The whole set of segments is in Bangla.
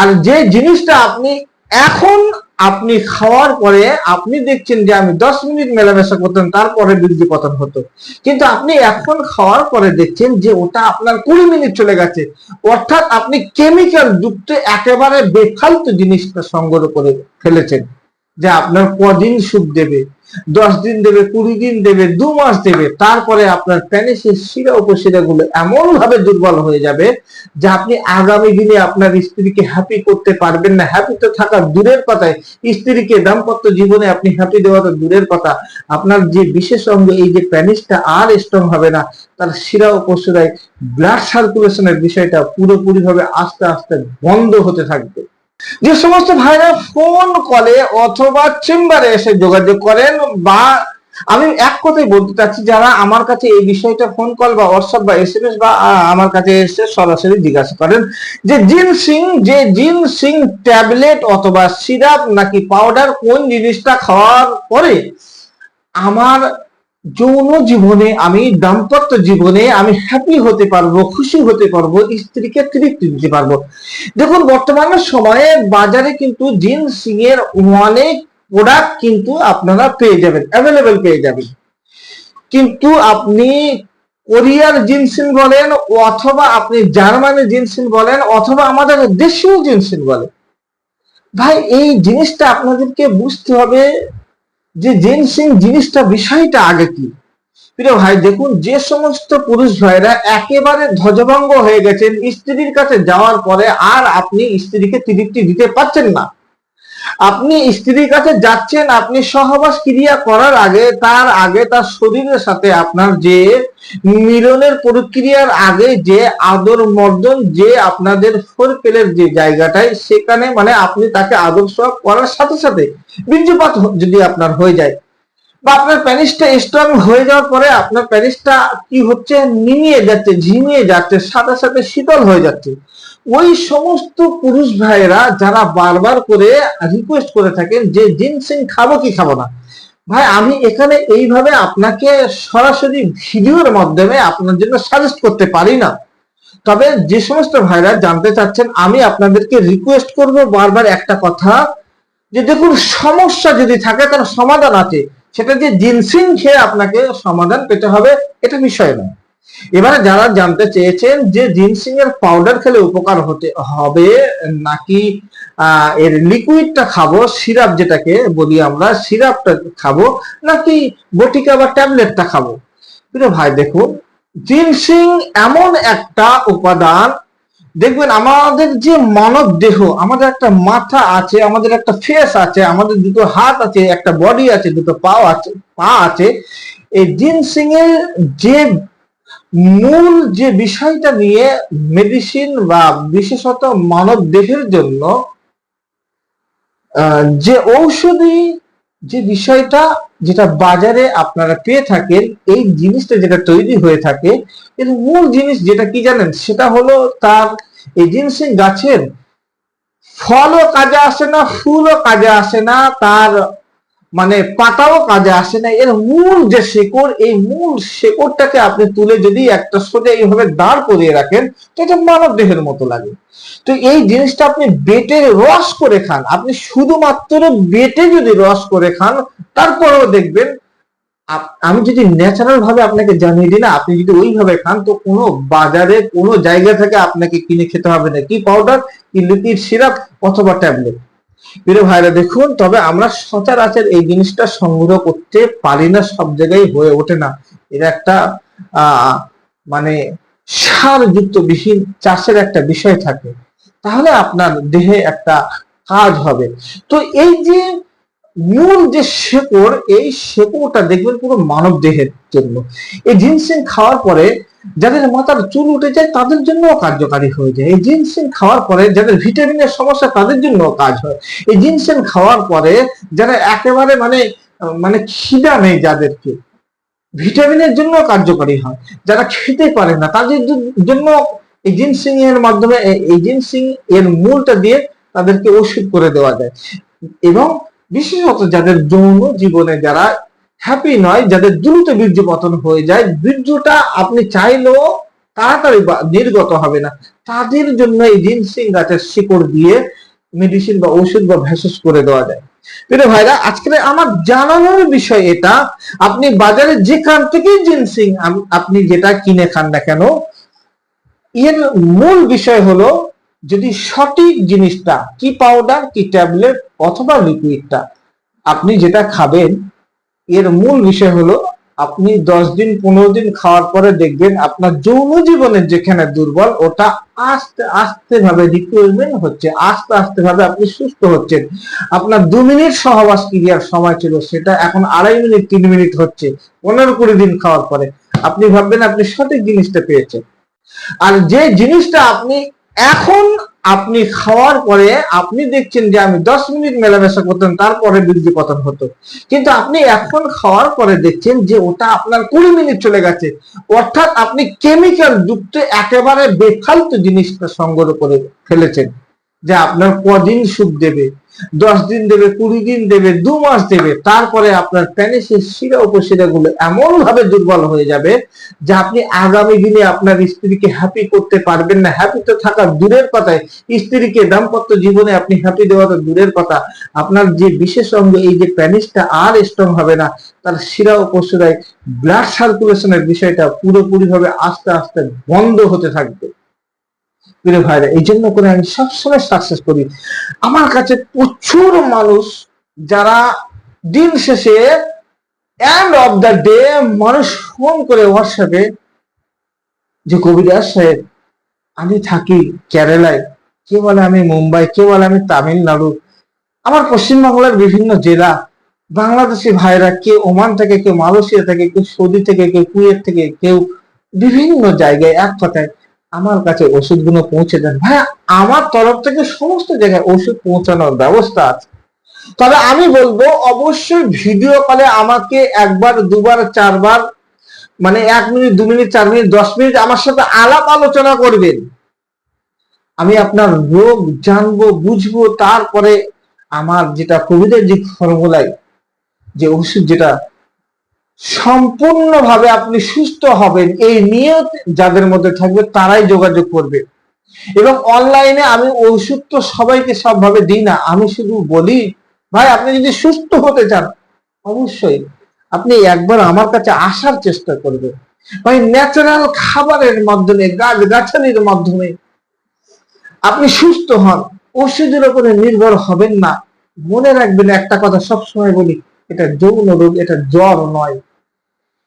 আর যে জিনিসটা আপনি এখন আপনি খাওয়ার পরে আপনি দেখছেন যে আমি দশ মিনিট মেলামেশা করতাম, তারপরে বীর্য পতন হতো। কিন্তু আপনি এখন খাওয়ার পরে দেখছেন যে ওটা আপনার কুড়ি মিনিট চলে গেছে। অর্থাৎ আপনি কেমিক্যাল যুক্ত একেবারে বেফালতু জিনিসটা সংগ্রহ করে ফেলেছেন, যে আপনার কদিন সুখ দেবে। দশ দিন দেবে, কুড়ি দিন দেবে, দু মাস দেবে, তারপরে আপনার প্যানিসের শিরা উপশিরা গুলো এমন ভাবে দুর্বল হয়ে যাবে যে আপনি আগামী দিনে আপনার স্ত্রীকে হ্যাপি করতে পারবেন না। হ্যাপি তো থাকা দূরের কথায় স্ত্রীকে দাম্পত্য জীবনে আপনি হ্যাপি দেওয়া তো দূরের কথা। আপনার যে বিশেষ অঙ্গ, এই যে প্যানিসটা আর স্ট্রং হবে না, তার শিরা উপশিরায় ব্লাড সার্কুলেশনের বিষয়টা পুরোপুরি ভাবে আস্তে আস্তে বন্ধ হতে থাকবে। যে সমস্ত ভাইরা ফোন কলে অথবা চেম্বারে এসে যোগাযোগ করেন বা আমি এক কথাই বলতে চাচ্ছি, যারা আমার কাছে এই বিষয়টা ফোন কল বা হোয়াটসঅ্যাপ বা এস এম এস বা আমার কাছে এসে সরাসরি জিজ্ঞাসা করেন যে জিন সিং, যে জিন সিং ট্যাবলেট অথবা সিরাপ নাকি পাউডার কোন জিনিসটা খাওয়ার পরে আমার যৌন জীবনে আমি, দাম্পত্য জীবনে আমি হ্যাপি হতে পারব, খুশি হতে পারব, স্ত্রীকে তৃপ্তি দিতে পারব। দেখুন বর্তমানের সময়ে বাজারে কিন্তু জিন্সিং এর অনেক প্রোডাক্ট কিন্তু আপনারা পেয়ে যাবেন অ্যাভেলেবেল পেয়ে যাবেন। কিন্তু আপনি কোরিয়ার জিনসিন বলেন অথবা আপনি জার্মানি জিনসিন বলেন অথবা আমাদের দেশীয় জিনসিন বলেন। ভাই, এই জিনিসটা আপনাদেরকে বুঝতে হবে যে জিনসিং জিনিসটা, বিষয়টা আগে কি? প্রিয় ভাই, দেখুন, যে সমস্ত পুরুষ ভাইরা একেবারে ধ্বজভঙ্গ হয়ে গেছেন স্ত্রীর কাছে যাওয়ার পরে, আর আপনি স্ত্রীকে তৃপ্তি দিতে পারছেন না। আপনি স্ত্রীর কাছে যাচ্ছেন, আপনি সহবাস ক্রিয়া করার আগে, তার আগে তার শরীরের সাথে আপনার যে মিলনের প্রক্রিয়ার আগে যে আদর মর্দন, যে আপনাদের ফোরপেলের যে জায়গাটায়, সেখানে মানে আপনি তাকে আদর সোয়াগ করার সাথে সাথে বীর্যপাত যদি আপনার হয়ে যায়। বা আপনার প্যানিসটা স্ট্রং হয়ে যাওয়ার পরে আপনার প্যানিসটা কি হচ্ছে? নিমিয়ে যাচ্ছে, ঝিমিয়ে যাচ্ছে, সাথে সাথে শীতল হয়ে যাচ্ছে। ওই সমস্ত পুরুষ ভাইরা যারা বারবার করে রিকোয়েস্ট করে থাকেন যে জিনসিং খাব কি খাব না? ভাই, আমি এখানে এইভাবে আপনাকে সরাসরি ভিডিওর মাধ্যমে আপনার জন্য সাজেস্ট করতে পারি না। তবে যে সমস্ত ভাইরা জানতে চাচ্ছেন, আমি আপনাদেরকে রিকোয়েস্ট করব বারবার একটা কথা, যে দেখুন, সমস্যা যদি থাকে, তার সমাধান আছে। সেটা যে জিনসিং খেয়ে আপনাকে সমাধান পেতে হবে, এটা বিষয় নয়। এবারে যারা জানতে চেয়েছেন যে জিনসিং এর পাউডার খেলে উপকার হতে হবে নাকি এর লিকুইডটা খাব, সিরাপ যেটাকে বলি আমরা, সিরাপটা খাব নাকি বটিকা বা ট্যাবলেটটা খাব? প্রিয় ভাই, দেখুন জিনসিং এমন একটা উপাদান, দেখবেন আমাদের যে মানব দেহ, আমাদের একটা মাথা আছে, আমাদের একটা ফেস আছে, আমাদের দুটো হাত আছে, একটা বডি আছে, দুটো পা আছে পা আছে, এই জিনসিং এর যে মূল যে বিষয়টা নিয়ে মেডিসিন বা বিশেষত মানব দেহের জন্য যে ঔষধি যে বিষয়টা যেটা বাজারে আপনারা পেয়ে থাকেন, এই জিনিসটা যেটা তৈরি হয়ে থাকে, এর মূল জিনিস যেটা কি জানেন? সেটা হলো তার এই জিনসিং গাছের ফলও কাজে আসে না, ফুলও কাজে আসে না, তার মানে পাতাও কাজে আসে না। এর মূল যে শেকড়, এই মূল শেকড়টাকে আপনি তুলে যদি একটা সোজা এইভাবে দাঁড় করিয়ে রাখেন, তো এটা মানব দেহের মতো লাগে। তো এই জিনিসটা আপনি বেটে রস করে খান। আপনি শুধুমাত্র বেটে যদি রস করে খান, তারপরেও দেখবেন আমি যদি ন্যাচারাল ভাবে আপনাকে জানিয়ে দিই না, আপনি যদি ওইভাবে খান, তো কোনো বাজারে, কোনো জায়গা থেকে আপনাকে কিনে খেতে হবে না। কি পাউডার কি লিকুইড সিরাপ অথবা ট্যাবলেট প্রিয় ভাইরা, দেখুন, তবে আমরা সচরাচর এই জিনিসটা সংগ্রহ করতে পারি না, সব জায়গায় হয়ে ওঠে না। এটা একটা মানে সার যুক্ত বিহীন চাষের একটা বিষয় থাকে। তাহলে আপনার দেহে একটা কাজ হবে। তো এই যে মূল যে শেকড়, এই শেকড়টা দেখবেন পুরো মানব দেহের জন্য। এই জিনসিং খাওয়ার পরে যাদের মাথার চুল উঠে যায়, তাদের জন্য কার্যকারী হয়ে যায়। এই জিনসিং খাওয়ার পরে যাদের ভিটামিনের সমস্যা, তাদের জন্য কাজ হয়। এই জিনসিং খাওয়ার পরে যারা একেবারে মানে মানে খিদা নেই যাদেরকে ভিটামিনের জন্য কার্যকারী হয়। যারা খেতে পারে না, তাদের জন্য এই জিনসিং এর মাধ্যমে এই জিনসিং এর মূলটা দিয়ে তাদেরকে ওষুধ করে দেওয়া যায়। এবং বিশেষত যাদের যৌন জীবনে যারা হ্যাপি নয়, যাদের দ্রুত বীর্য পতন হয়ে যায়, বীর্যটা আপনি চাইলেও তাড়াতাড়ি নির্গত হবে না। তাদের জন্য এই জিনসিং গাছের শিকড় দিয়ে মেডিসিন বা ওষুধ বা ভেষজ করে দেওয়া যায়। প্রিয় ভাইরা, আজকে আমার জানানোর বিষয় এটা, আপনি বাজারে যেখান থেকেই জিনসিং আপনি যেটা কিনে খান না কেন, এর মূল বিষয় হলো যদি সঠিক জিনিসটা, কি পাউডার কি ট্যাবলেট অথবা লিকুইডটা আপনি যেটা খাবেন, এর মূল বিষয় হলো, আপনি দশ দিন, পনেরো দিন খাওয়ার পরে দেখবেন আপনার যৌন জীবনের যেখানে দুর্বল, ওটা আস্তে আস্তে ভাবে রিক্রুটমেন্ট হচ্ছে। আস্তে আস্তে ভাবে আপনি সুস্থ হচ্ছেন। আপনার দু মিনিট সহবাস ক্রিয়ার সময় ছিল, সেটা এখন আড়াই মিনিট, তিন মিনিট হচ্ছে, পনেরো কুড়ি দিন খাওয়ার পরে। আপনি ভাববেন আপনি সঠিক জিনিসটা পেয়েছেন। আর যে জিনিসটা আপনি এখন আপনি খাওয়ার পরে আপনি দেখছেন যে আমি দশ মিনিট মেলামেশা করতাম, তারপরে বীর্য পতন হতো কিন্তু আপনি এখন খাওয়ার পরে দেখছেন যে ওটা আপনার কুড়ি মিনিট চলে গেছে। অর্থাৎ আপনি কেমিক্যাল যুক্ত একেবারে বেফালতু জিনিসটা সংগ্রহ করে ফেলেছেন, যে আপনার কদিন সুখ দেবে। দশ দিন দেবে, কুড়ি দিন দেবে, দু মাস দেবে, তারপরে আপনার প্যানিসের শিরা উপশিরা গুলো এমন ভাবে দুর্বল হয়ে যাবে যে আপনি আগামী দিনে আপনার স্ত্রীকে হ্যাপি করতে পারবেন না। হ্যাপি তো থাকা দূরের কথায় স্ত্রীকে দাম্পত্য জীবনে আপনি হ্যাপি দেওয়া তো দূরের কথা। আপনার যে বিশেষ অঙ্গ, এই যে প্যানিসটা আর স্ট্রং হবে না, তার শিরা উপশিরায় ব্লাড সার্কুলেশনের বিষয়টা পুরোপুরি ভাবে আস্তে আস্তে বন্ধ হতে থাকবে। প্রিয় ভাইরা, এই জন্য করে আমি সবসময় সাকসেস করি। আমার কাছে প্রচুর মানুষ যারা দিন শেষে এন্ড অফ দ্য ডে মানুষ ফোন করে হোয়াটসঅ্যাপে যে কবিরাজ সাহেব, আমি থাকি কেরালায়। কে বলে আমি মুম্বাই, কে বলে আমি তামিলনাড়ু? আমার পশ্চিমবাংলার বিভিন্ন জেলা, বাংলাদেশি ভাইরা কেউ ওমান থেকে কেউ মালয়েশিয়া থেকে কেউ সৌদি থেকে কেউ কুয়েত থেকে, কেউ বিভিন্ন জায়গায় এক কথায় আমার কাছে ওষুধগুলো পৌঁছে দেন। ভাই আমার তরফ থেকে সমস্ত জায়গায় ওষুধ পৌঁছানোর ব্যবস্থা আছে। তবে আমি বলব, অবশ্যই ভিডিও কলে আমাকে একবার, দুবার, চারবার মানে এক মিনিট, দু মিনিট, চার মিনিট, দশ মিনিট আমার সাথে আলাপ আলোচনা করবেন। আমি আপনার রোগ জানব, বুঝব, তারপরে আমার যেটা কোভিডের যে ফর্মুলায় যে ওষুধ যেটা সম্পূর্ণভাবে আপনি সুস্থ হবেন। এই নিয়ত যাদের মধ্যে থাকবে তারাই যোগাযোগ করবে। এবং অনলাইনে আমি ওষুধ তো সবাইকে সবভাবে দিই না, আমি শুধু বলি, ভাই, আপনি যদি সুস্থ হতে চান, অবশ্যই আপনি একবার আমার কাছে আসার চেষ্টা করবেন। ভাই ন্যাচারাল খাবারের মাধ্যমে, গাছ গাছালির মাধ্যমে আপনি সুস্থ হন। ওষুধের উপরে নির্ভর হবেন না। মনে রাখবেন, একটা কথা সবসময় বলি এটা যৌন রোগ, এটা জ্বর নয়।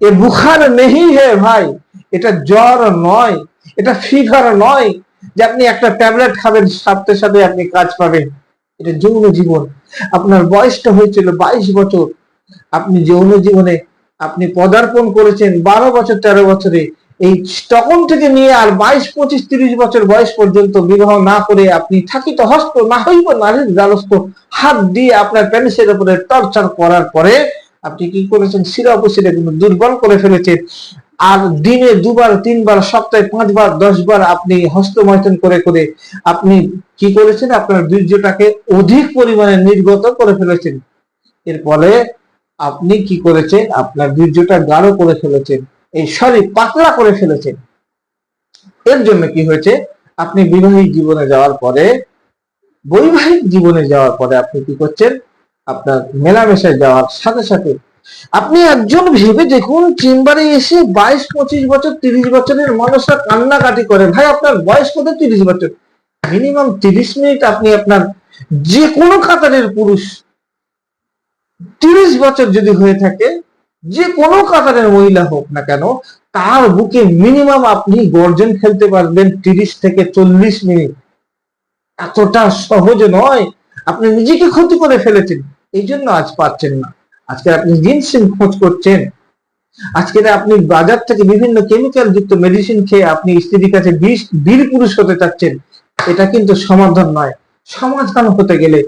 এ বুখার নেহি হে ভাই, এটা জ্বর নয়, এটা ফিভার নয়, যে আপনি একটা ট্যাবলেট খাবেন, সাথে সাথে আপনি কাজ পাবেন। এটা যৌন জীবন। আপনার বয়সটা হয়েছিল বাইশ বছর। আপনি যৌন জীবনে আপনি পদার্পণ করেছেন বারো বছর, তেরো বছরে। এই তখন থেকে নিয়ে আর বাইশ, পঁচিশ, তিরিশ বছর বয়স পর্যন্ত বিবাহ না করে আপনি থাকিত হস্ত, না হইব নারীর দ্বারস্থ হাত দিয়ে আপনার প্যানিসের উপরে টর্চার করার পরে আপনি কি করেছেন? শিরা উপশিরা কিন্তু দুর্বল করে ফেলেছেন। আর দিনে দুবার, তিনবার, সপ্তাহে পাঁচবার, দশবার আপনি হস্তমৈথুন করে করে আপনি কি করেছেন? আপনার বীর্যটাকে অধিক পরিমাণে নির্গত করে ফেলেছেন। এর ফলে আপনি কি করেছেন? আপনার বীর্যটা গাঢ় করে ফেলেছেন। এই শরীর পাতলা করে ফেলেছেন। এর জন্য কি হয়েছে? আপনি বিবাহিক জীবনে যাওয়ার পরে, বৈবাহিক জীবনে যাওয়ার পরে আপনি কি করছেন? আপনার মেলামেশায় যাওয়ার সাথে সাথে আপনি একজন ভেবে দেখুন, চেম্বারে এসে বাইশ, পঁচিশ বছর, তিরিশ বছরের মানুষরা কান্নাকাটি করে, ভাই, আপনার বয়স কত? তিরিশ বছর। মিনিমাম তিরিশ মিনিট আপনি আপনার যে কোনো কাতারের পুরুষ তিরিশ বছর যদি হয়ে থাকে যে কোনো কাতারের মহিলা হোক না কেন, তার বুকে মিনিমাম আপনি গর্জন খেলতে পারবেন তিরিশ থেকে চল্লিশ মিনিট। এতটা সহজ নয়। আপনি নিজেকে ক্ষতি করে ফেলেছেন, এই জন্য আজ পাচ্ছেন না। আজকে আপনি জিনসিন খোঁজ করছেন। আজকে আপনি বাজার থেকে বিভিন্ন কেমিক্যাল যুক্ত মেডিসিন খেয়ে আপনি স্ত্রীর কাছে বিষ, বীর পুরুষ হতে চাচ্ছেন, এটা কিন্তু সমাধান নয়। সমাধান হতে গেলে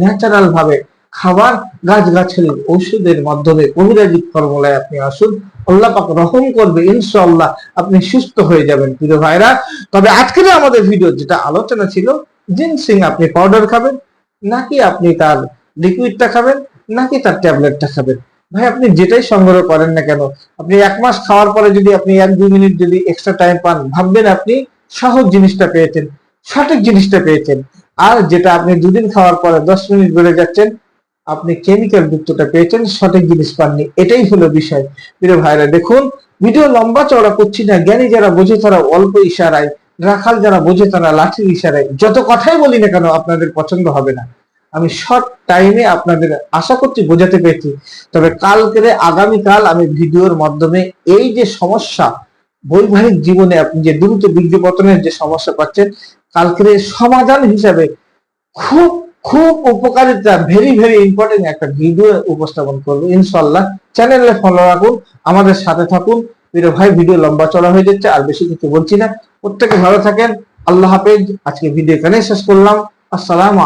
ন্যাচারাল ভাবে খাবার গাছ গাছালির ওষুধের মাধ্যমে কবিরাজি ফর্মুলায় আপনি আসুন। আল্লাহ পাক রহম করবে, ইনশাআল্লাহ আপনি সুস্থ হয়ে যাবেন প্রিয় ভাইরা। তবে আজকের আমাদের ভিডিও যেটা আলোচনা ছিল জিনসিং আপনি পাউডার খাবেন, নাকি আপনি তার লিকুইডটা খাবেন, নাকি তার ট্যাবলেটটা খাবেন? ভাই, আপনি যেটাই সংগ্রহ করেন না কেন, আপনি এক মাস খাওয়ার পরে যদি আপনি এক দুই মিনিট যদি এক্সট্রা টাইম পান, ভাববেন আপনি সহজ জিনিসটা পেয়েছেন, সঠিক জিনিসটা পেয়েছেন। আর যেটা আপনি দুদিন খাওয়ার পরে দশ মিনিট বেড়ে যাচ্ছেন আপনি কেমিক্যাল যুক্তটা পেয়েছেন, সঠিক জিনিস পাননি, এটাই হলো বিষয়। প্রিয় ভাইরা, দেখুন ভিডিও লম্বা চওড়া করছি না, জ্ঞানী যারা বোঝে তারা অল্প ইশারায়, রাখাল যারা বোঝে তারা লাঠির ইশারায়, যত কথাই বলি না কেন আপনাদের পছন্দ হবে না। আমি শর্ট টাইমে আপনাদের আশা করছি বোঝাতে পেরেছি, তবে কালকে আগামীকাল আমি ভিডিওর মাধ্যমে এই যে সমস্যা, বৈবাহিক জীবনে আপনি যে দ্রুত বীর্য পতনের যে সমস্যা পাচ্ছেন, কালকের সমাধান হিসাবে খুব খুব উপকারিতা ভেরি ভেরি ইম্পর্টেন্ট একটা ভিডিও উপস্থাপন করব। ইনশাল্লাহ চ্যানেলে ফলো রাখুন, আমাদের সাথে থাকুন। প্রিয় ভাই ভিডিও লম্বা চড়া হয়ে যাচ্ছে, আর বেশি কিছু বলছি না। প্রত্যেকে ভালো থাকেন, আল্লাহ হাফেজ। আজকে ভিডিও এখানে শেষ করলাম। আসসালাম